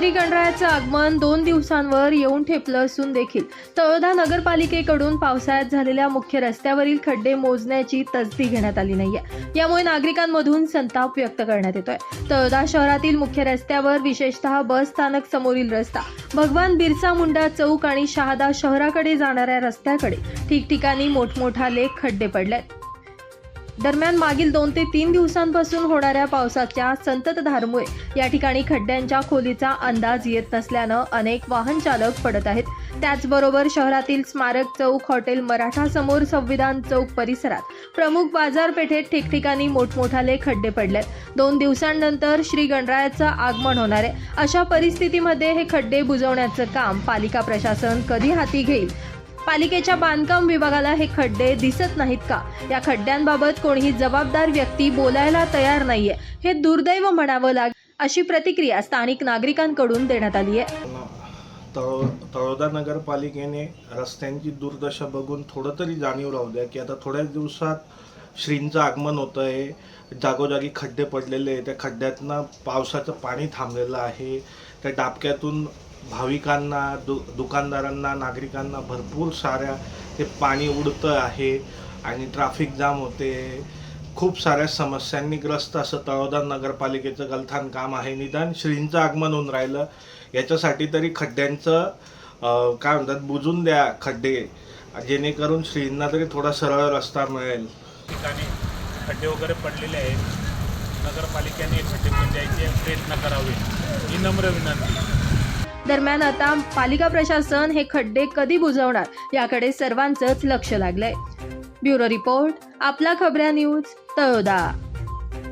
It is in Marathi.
श्री गणरायाचं आगमन दोन दिवसांवर येऊन ठेपलं असून देखील तळोदा नगरपालिकेकडून पावसाळ्यात झालेल्या मुख्य रस्त्यावरील खड्डे मोजण्याची तसदी घेण्यात आली नाहीये. यामुळे नागरिकांमधून संताप व्यक्त करण्यात येतोय. तळोदा शहरातील मुख्य रस्त्यावर विशेषतः बस स्थानक समोरील रस्ता भगवान बिरसा मुंडा चौक आणि शहादा शहराकडे जाणाऱ्या रस्त्याकडे ठिकठिकाणी मोठमोठाले खड्डे पडलेत. दरम्यान मागील दोन ते तीन दिवसांपासून होणाऱ्या पावसाच्या संततधारमुळे या ठिकाणी खड्ड्यांच्या खोलीचा अंदाज येत नसल्यानं अनेक वाहन चालक पडत आहेत. त्याचबरोबर शहरातील स्मारक चौक हॉटेल मराठा समोर संविधान चौक परिसरात प्रमुख बाजारपेठेत ठिकठिकाणी मोठमोठाले खड्डे पडले दोन दिवसांनंतर श्री गणरायाचं आगमन होणार आहे. अशा परिस्थितीमध्ये हे खड्डे बुजवण्याचं काम पालिका प्रशासन कधी हाती घेईल? पालिकेच्या बांधकाम विभागाला हे खड्डे दिसत नाहीत का? या खड्ड्यांबाबत कोणीही जबाबदार व्यक्ती बोलायला तयार नाहीये. हे दुर्दैव म्हणावं लाग अशी प्रतिक्रिया स्थानिक नागरिकांकडून देण्यात आली आहे. तळो तळोदा नगरपालिकेने रस्त्यांची दुर्दशा बघून थोडं तरी जाणीव राहू द्या की आता थोड्याच दिवसात श्रींचं आगमन होतं आहे जागोजागी खड्डे पडलेले आहे त्या खड्ड्यातनं पावसाचं पाणी थांबलेलं आहे त्या डाबक्यातून भाविकांना दु दुकानदारांना नागरिकांना भरपूर साऱ्या ते पाणी उडतं आहे आणि ट्राफिक जाम होते. खूप साऱ्या समस्यांनी ग्रस्त असं तळोदा नगरपालिकेचं गलथान काम आहे. निदान श्रींचं आगमन होऊन राहिलं. याच्यासाठी तरी खड्ड्यांचं काय म्हणतात बुजून द्या खड्डे. जेणेकरून श्रींना तरी थोडा सरळ रस्ता मिळेल. ठिकाणी खड्डे वगैरे पडलेले आहेत. नगरपालिकेने खड्डे बुंजायचे प्रयत्न करावे. ही नम्र विनंती. दरम्यान आता पालिका प्रशासन हे खड्डे कधी बुजवणार याकडे सर्वांचंच लक्ष लागलंय. ब्युरो रिपोर्ट आपला खबऱ्या न्यूज तळोदा.